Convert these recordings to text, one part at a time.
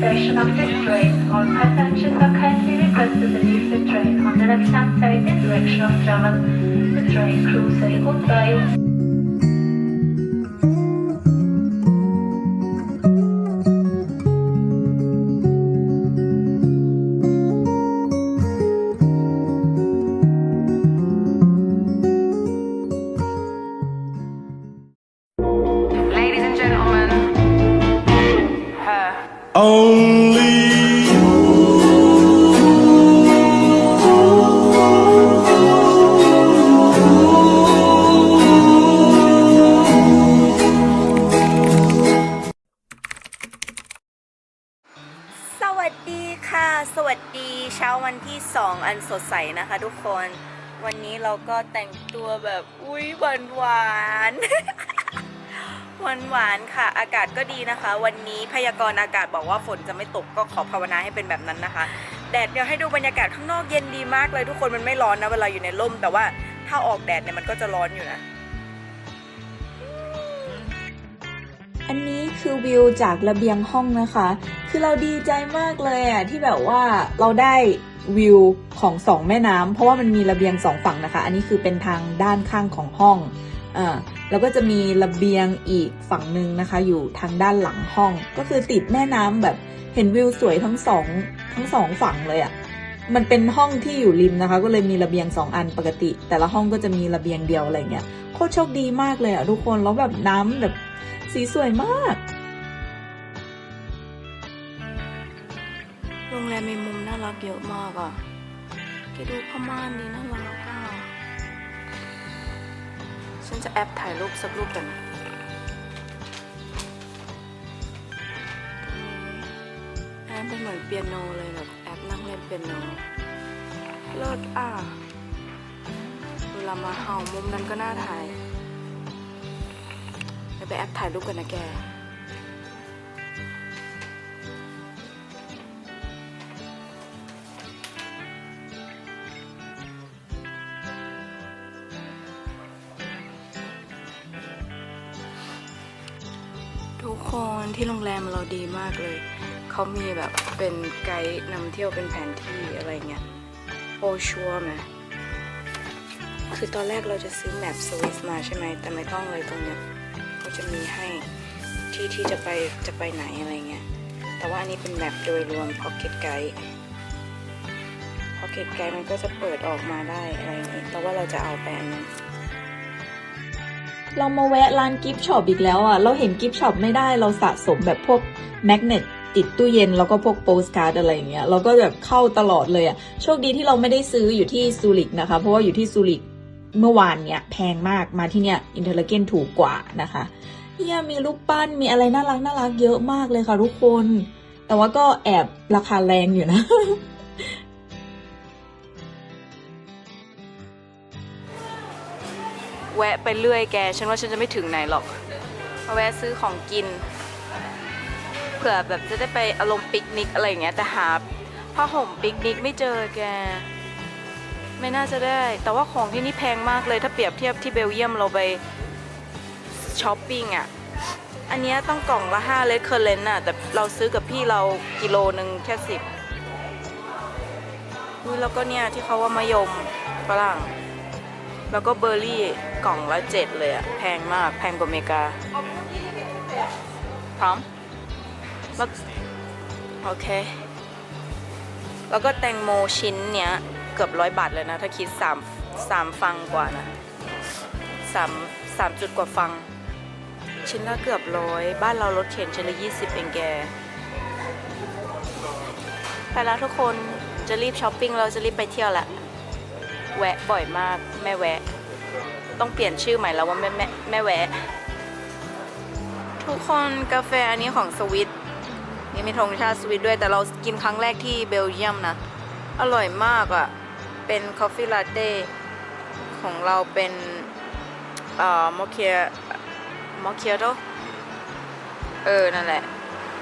station of this train, all passengers are kindly requested to leave the train on the left-hand side in direction of travel. The train crew say goodbye. 2 อันสดใสนะคะทุกคน วันนี้เราก็แต่งตัวแบบอุ้ยหวานหวานหวานหวานค่ะ อากาศก็ดีนะคะ วันนี้พยากรณ์อากาศบอกว่าฝนจะไม่ตกก็ขอภาวนาให้เป็นแบบนั้นนะคะ แดดเดี๋ยวให้ดูบรรยากาศข้างนอกเย็นดีมากเลยทุกคนมันไม่ร้อนนะเวลาอยู่ในร่ม แต่ว่าถ้าออกแดดเนี่ยมันก็จะร้อนอยู่นะ อันนี้คือวิวจากระเบียงห้องนะคะ คือเราดีใจมากเลยอะที่แบบว่าเราได้ วิวของสองแม่น้ำเพราะว่ามันมีระเบียงสองฝั่งนะคะ อันนี้คือเป็นทางด้านข้างของห้องอ่าแล้วก็จะมีระเบียงอีกฝั่งหนึ่งนะคะ อยู่ทางด้านหลังห้อง ก็คือติดแม่น้ำแบบเห็นวิวสวยทั้งสองทั้งสองฝั่งเลยอะมันเป็นห้องที่อยู่ริมนะคะ ก็เลยมีระเบียงสองอันปกติ แต่ละห้องก็จะมีระเบียงเดียวอะไรเงี้ยโคตรโชคดีมากเลยอะทุกคนแล้วแบบน้ำแบบสีสวยมาก เยอะมากอะแกดูผ้าม่านดีน่ารักอะฉันจะแอปถ่ายรูปสักรูปกันแอันนั้นเป็นเหมือนเปียโนเลยแบบแอปนั่งเล่นเปียโนเลิศอะเวลามาเห่ามุมนั้นก็น่าถ่ายไปแอปถ่ายรูปกันนะแก ที่โรงแรมเราดีมากเลย เขามีแบบเป็นไกด์นำเที่ยวเป็นแผนที่อะไรเงี้ยโอชัวไหมคือตอนแรกเราจะซื้อแมปสวิสมาใช่ไหม แต่ไม่ต้องเลยตรงเนี้ยเขาจะมีให้ที่ที่จะไปจะไปไหนอะไรเงี้ย แต่ว่าอันนี้เป็นแมปโดยรวม Pocket Guide Pocket Guide มันก็จะเปิดออกมาได้อะไรอย่างงี้แต่ว่าเราจะเอาไปอันนั้น เรามาแวะร้านกิฟต์ช็อปอีกแล้วอะ เราเห็นกิฟต์ช็อปไม่ได้เราสะสมแบบพวกแมกเนตติดตู้เย็นแล้วก็พวกโปสการ์ดอะไรอย่างเงี้ยเราก็แบบเข้าตลอดเลยอะ โชคดีที่เราไม่ได้ซื้ออยู่ที่ซูริกนะคะ เพราะว่าอยู่ที่ซูริกเมื่อวานเนี้ยแพงมากมาที่เนี้ยอินเทอร์เกนถูกกว่านะคะเนี่ยมีรูปปั้นมีอะไรน่ารักน่ารักเยอะมากเลยค่ะทุกคน แต่ว่าก็แอบราคาแรงอยู่นะ แวะไปเรื่อยแก ฉันว่าฉันจะไม่ถึงไหนหรอกมาแวะซื้อของกิน เผื่อแบบจะได้ไปอารมณ์ปิกนิกอะไรอย่างเงี้ยแต่หาผ้าห่มปิกนิกไม่เจอแก ไม่น่าจะได้ แต่ว่าของที่นี่แพงมากเลยถ้าเปรียบเทียบที่เบลเยียมเราไปช้อปปิ้งอะอันเนี้ยต้องกล่องละ5เลดเคอร์เลนน่ะ แต่เราซื้อกับพี่เรากิโลหนึ่งแค่สิบแล้วก็เนี่ยที่เขาว่ามะยมฝรั่ง แล้วก็เบอร์รี่ กล่องละเจ็ดเลยอะแพงมากแพงกว่าอเมริกา พร้อมแล้วโอเค แล้วก็แตงโมชิ้นเนี้ย เกือบร้อยบาทเลยนะ ถ้าคิดสามสามฟังกว่านะสามสามจุดกว่าฟัง ชิ้นละเกือบร้อยบ้านเรารถเข็นชิ้นละยี่สิบเองแกไปแล้วทุกคนจะรีบช้อปปิ้งเราจะรีบไปเที่ยวแหละแวะบ่อยมากแม่แวะ ต้องเปลี่ยนชื่อใหม่แล้วว่าแม่แม่แม่แวะทุกคนกาแฟอันนี้ของสวิตนี่มีธงชาติสวิตด้วยแต่เรากินครั้งแรกที่เบลเยียมนะ อร่อยมากอะ่ะ เป็นคอฟฟี่ลาเต้ของเราเป็นเอ่อมอคเคียมอคเคียโตเออ นั่นแหละ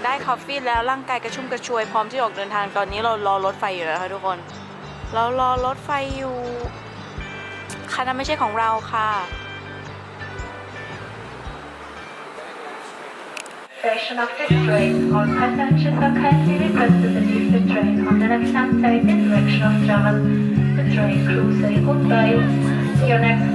ได้คอฟฟี่แล้วร่างกายกระชุ่มกระชวยพร้อมที่ออกเดินทางตอนนี้เรารอรถไฟอยู่นะคะทุกคน เรารอรถไฟอยู่ คันนั้นไม่ใช่ของเราค่ะ Station of this train. All passengers are kindly requested to leave the train on the left-hand side in direction of travel. The train crew say goodbye. Your next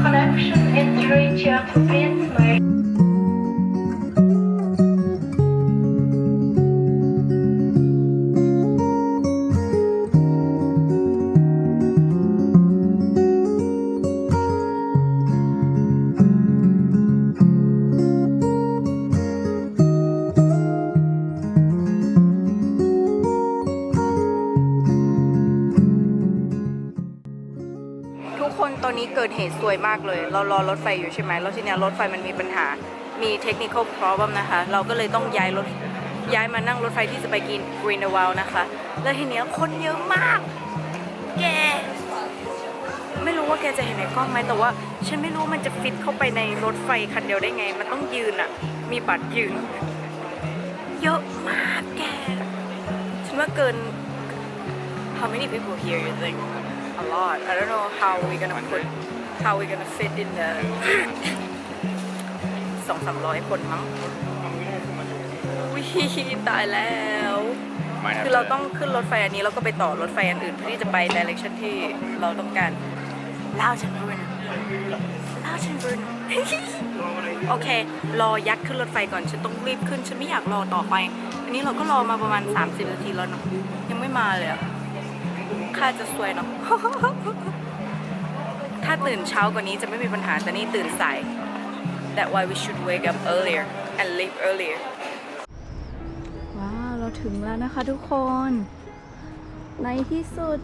เรารอรถไฟอยู่ใช่ไหมแล้วทีเนี้ยรถไฟมันมีปัญหา มี technical problem นะคะ เราก็เลยต้องย้ายรถย้ายมานั่งรถไฟที่จะไปกิน Green w a l นะคะ แล้วทีเนี้ยคนเยอะมาก แก ไม่รู้ว่าแกจะเห็นในกล้องไหมแต่ว่า ฉันไม่รู้มันจะฟิตเข้าไปในรถไฟคันเดียวได้ไง มันต้องยืนอะมีบัตรยืน เยอะมากแก ฉันว่าเกิน How many people here you think? A lot. I don't know how we gonna put how we gonna fit in the สองสามร้อยคนมั้งวิตายแล้ว คือเราต้องขึ้นรถไฟอันนี้แล้วก็ไปต่อรถไฟอันอื่นเพื่อที่จะไป direction ที่เราต้องการลาวชันบรุนลาวชันบรุนโอเค รอยักษ์ขึ้นรถไฟก่อนฉันต้องรีบขึ้นฉันไม่อยากรอต่อไป อันนี้เราก็รอมาประมาณ 30 นาทีแล้วเนาะยังไม่มาเลยอะค่าจะสวยเนาะถ้าตื่นเช้ากว่านี้จะไม่มีปัญหาแต่นี่ตื่นสาย That why we should wake up earlier and leave earlier ว้าว เราถึงแล้วนะคะทุกคน ในที่สุด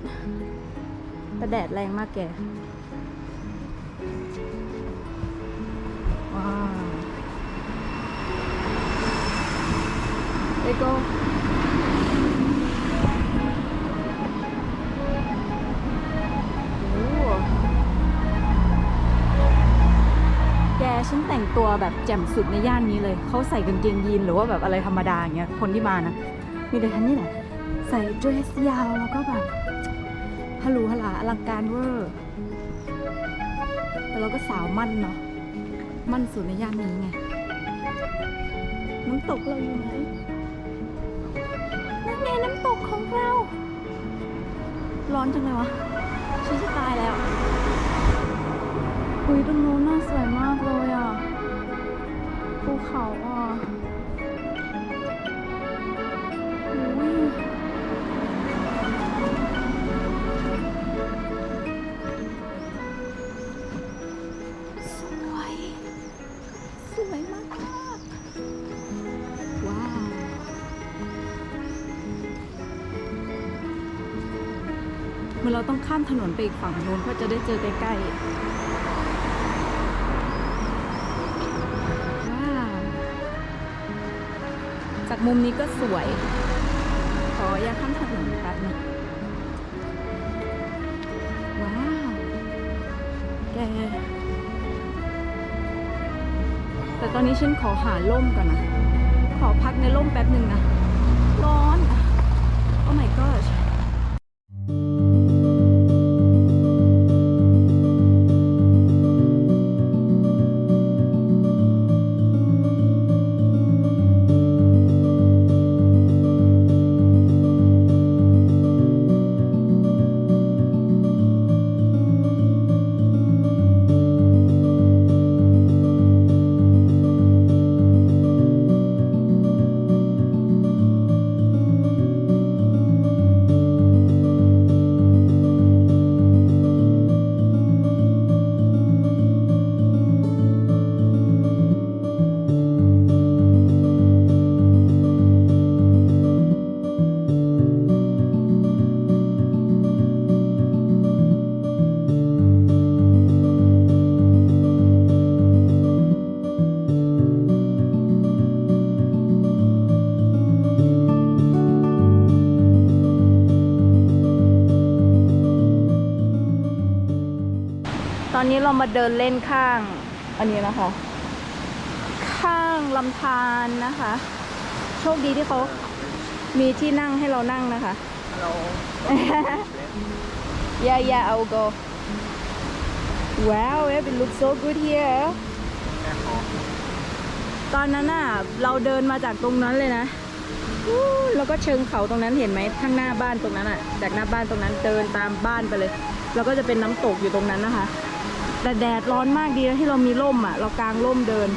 แต่แดดแรงมากแกว้าว Let's go แกฉันแต่งตัวแบบแจ่มสุดในย่านนี้เลย เขาใส่กางเกงยีนหรือว่าแบบอะไรธรรมดาอย่างเงี้ย คนที่มานะ มีแต่ฉันนี่แหละ ใส่เดรสยาวแล้วก็แบบฮัลโหลฮัลาอลังการเวอร์แต่เราก็สาวมั่นเนาะ มั่นสุดในย่านนี้ไง น้ำตกเราอยู่ไหนนั่นไงน้ำตกของเรา ร้อนจังเลยวะ ฉันจะตายแล้ว อุ้ยตรงนู้นน่าสวยมากเลยอะ ภูเขาอะสวย สวยมากมากๆว้าว เหมื่อนเราต้องข้ามถนนไปอีกฝั่งนู้นเพื่อจะได้เจอใกล้ๆ จากมุมนี้ก็สวย ขออย่าข้ามถนนแป๊บนึงว้าว แก แต่ตอนนี้ฉันขอหาร่มก่อนนะ ขอพักในร่มแป๊บหนึ่งนะ ร้อน โอ้ my God นเล่นข้างอันนี้นะคะ ข้างลำธารนะคะ โชคดีที่เขามีที่นั่งให้เรานั่งนะคะ yeah yeah I'll go wow it looks so good here ตอนนั้นน่ะเราเดินมาจากตรงนั้นเลยนะแล้วก็เชิงเขาตรงนั้นเห็นไหมข้างหน้าบ้านตรงนั้นอะ จากหน้าบ้านตรงนั้นเดินตามบ้านไปเลย แล้วก็จะเป็นน้ำตกอยู่ตรงนั้นนะคะ แต่แดดร้อนมากดีนะที่เรามีร่มอะ เรากางร่มเดิน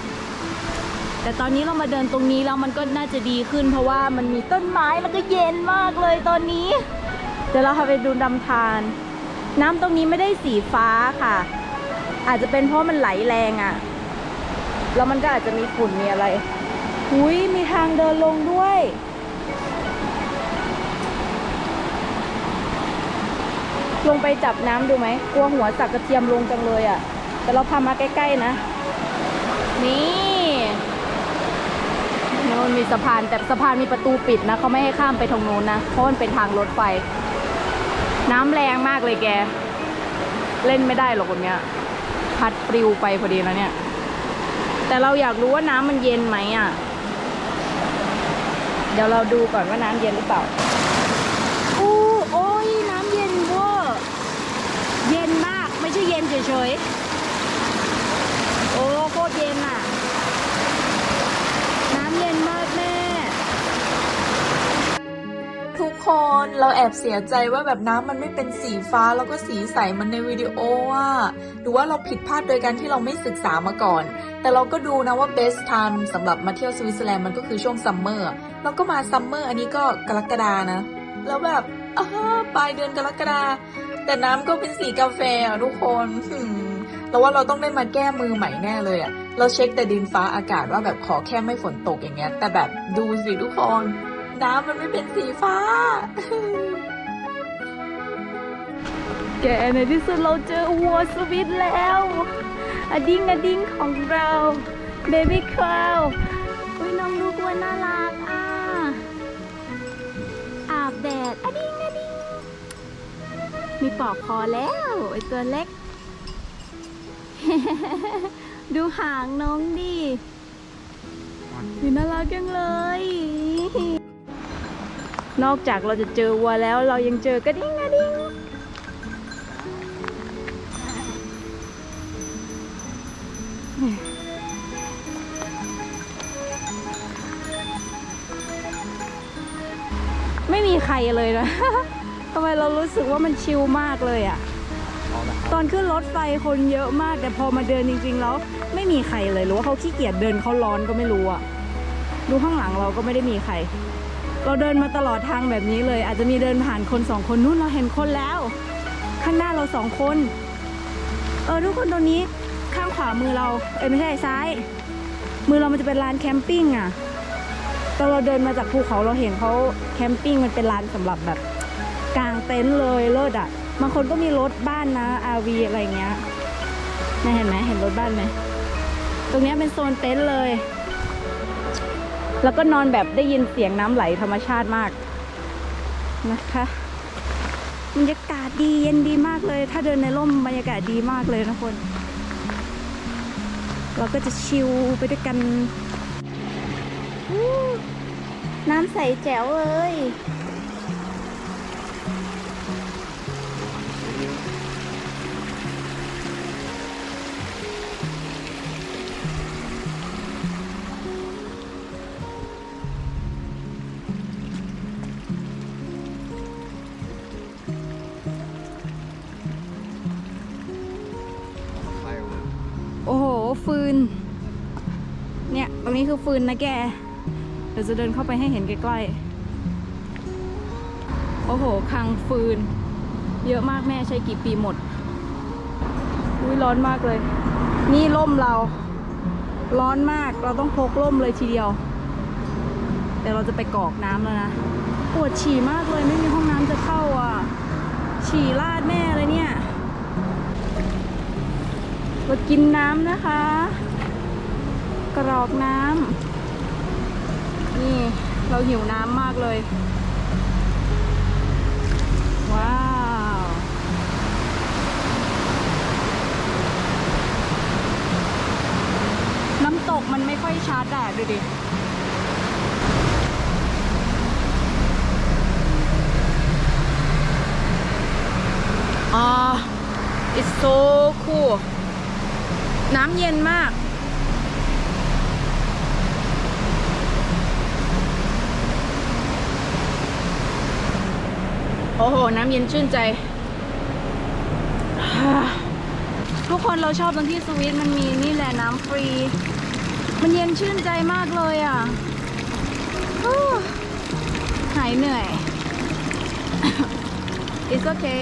แต่ตอนนี้เรามาเดินตรงนี้แล้วมันก็น่าจะดีขึ้น เพราะว่ามันมีต้นไม้แล้วก็เย็นมากเลยตอนนี้ เดี๋ยวเราพาไปดูดำธารน้ำตรงนี้ไม่ได้สีฟ้าค่ะ อาจจะเป็นเพราะมันไหลแรงอะ่ะ แล้วมันก็อาจจะมีฝุ่นมีอะไรหุยมีทางเดินลงด้วย ลงไปจับน้ำดูไหมกลัวหัวสักกระเทียมลงจังเลยอะ่ะ แต่เราพามาใกล้ๆนะ นี่โน่นมีสะพานแต่สะพานมีประตูปิดนะเขาไม่ให้ข้ามไปตรงโน้นนะเพราะมันเป็นทางรถไฟ น้ำแรงมากเลยแก เล่นไม่ได้หรอกคนเนี้ย พัดปลิวไปพอดีแล้วเนี่ย แต่เราอยากรู้ว่าน้ำมันเย็นไหมอะ เดี๋ยวเราดูก่อนว่าน้ำเย็นหรือเปล่าอู้โอ้ยน้ำเย็นเวอร์เย็น มากไม่ใช่เย็นเฉยๆ โอ้โคตรเย็นอะ น้ำเย็นมากแม่ ทุกคนเราแอบเสียใจว่าแบบน้ำมันไม่เป็นสีฟ้าแล้วก็สีใสเหมันในวิดีโออะหรือว่าเราผิดพลาดโดยการที่เราไม่ศึกษามาก่อน แต่เราก็ดูนะว่า best time สำหรับมาเที่ยวสวิตเซอร์แลนด์มันก็คือช่วงซัมเมอร์เราก็มาซัมเมอร์อันนี้ก็กรกฎานะ แล้วแบบอ้าปลายเดือนกรกฎา แต่น้ำก็เป็นสีกาแฟอะทุกคนหืมเราว่าเราต้องได้มาแก้มือใหม่แน่เลยอะ เราเช็คแต่ดินฟ้าอากาศว่าแบบขอแค่ไม่ฝนตกอย่างเงี้ย แต่แบบดูสิทุกคน น้ำมันไม่เป็นสีฟ้า แกในที่สุดเราเจอวัวสวิตแล้วอดิ้งอดิ้งของเราเบบี้คาวอุ้ยน้องลูกวัวน่ารักอะอาบแดดอดิ้งอดิ้ง มีปอกคอแล้วไอตัวเล็ก ดูหางน้องดิดูน่ารักจังเลย นอกจากเราจะเจอวัวแล้วเรายังเจอกระดิ่งกระดิ่งไม่มีใครเลยนะ ทำไมเรารู้สึกว่ามันชิลมากเลยอะตอนขึ้นรถไฟคนเยอะมาก แต่พอมาเดินจริง ๆ แล้ว ไม่มีใครเลยหรือว่าเขาขี้เกียจเดินเขาร้อนก็ไม่รู้อะดูข้างหลังเราก็ไม่ได้มีใคร เราเดินมาตลอดทางแบบนี้เลย อาจจะมีเดินผ่านคนสองคนนู่นเราเห็นคนแล้ว ข้างหน้าเราสองคน เออทุกคนตรงนี้ข้างขวามือเรา เอ้ยไม่ใช่ซ้าย มือเรามันจะเป็นลานแคมปิ้งอะตอนเราเดินมาจากภูเขาเราเห็นเขาแคมปิ้งมันเป็นลานสำหรับแบบกางเต็นท์เลยเลิศอะบางคนก็มีรถบ้านนะ RV อะไรเงี้ยน่เห็นไหมเห็นรถบ้านไหมตรงนี้เป็นโซนเต็นท์เลย แล้วก็นอนแบบได้ยินเสียงน้ำไหลธรรมชาติมากนะคะบรรยากาศดีเย็นดีมากเลย ถ้าเดินในร่มบรรยากาศดีมากเลยนะคน เราก็จะชิลไปด้วยกัน น้ำใสแจ๋วเลย ฟืน เนี่ย ตรงนี้คือฟืนนะแก เดี๋ยวจะเดินเข้าไปให้เห็นใกล้ๆ โอ้โหคังฟืน เยอะมากแม่ใช้กี่ปีหมด อุ้ยร้อนมากเลย นี่ร่มเรา ร้อนมาก เราต้องพกร่มเลยทีเดียวเดี๋ยวเราจะไปกรอกน้ำแล้วนะ ปวดฉี่มากเลยไม่มีห้องน้ำจะเข้าอะ ฉี่ราดแม่เลยเนี่ย เรากินน้ำนะคะ กรอกน้ำนี่เราหิวน้ำมากเลย ว้าว น้ำตกมันไม่ค่อยชัดอะดูดิอ่า it's so cool น้ำเย็นมาก โอ้โห น้ำเย็นชื่นใจ ทุกคนเราชอบตรงที่สวิตมันมีนี่แหละน้ำฟรี มันเย็นชื่นใจมากเลยอะหายเหนื่อย It's okay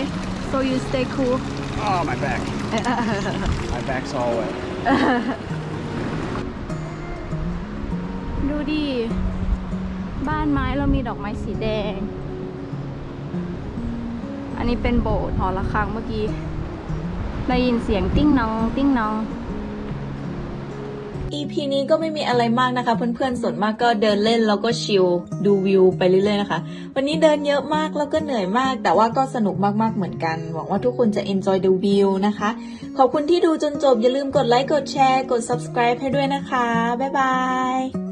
so you stay cool Oh, my back. my back's all wet. ดูดิ บ้านไม้เรามีดอกไม้สีแดง อันนี้เป็นโบสถ์หอระฆังเมื่อกี้ ได้ยินเสียงติ้งนอง ติ้งนอง EP นี้ก็ไม่มีอะไรมากนะคะ เพื่อนๆส่วนมากก็เดินเล่นแล้วก็ชิลดูวิวไปเรื่อยๆนะคะ วันนี้เดินเยอะมากแล้วก็เหนื่อยมาก แต่ว่าก็สนุกมากๆเหมือนกัน หวังว่าทุกคนจะ enjoy the view นะคะ ขอบคุณที่ดูจนจบอย่าลืมกดไลค์กดแชร์กด subscribe ให้ด้วยนะคะ บ๊ายบาย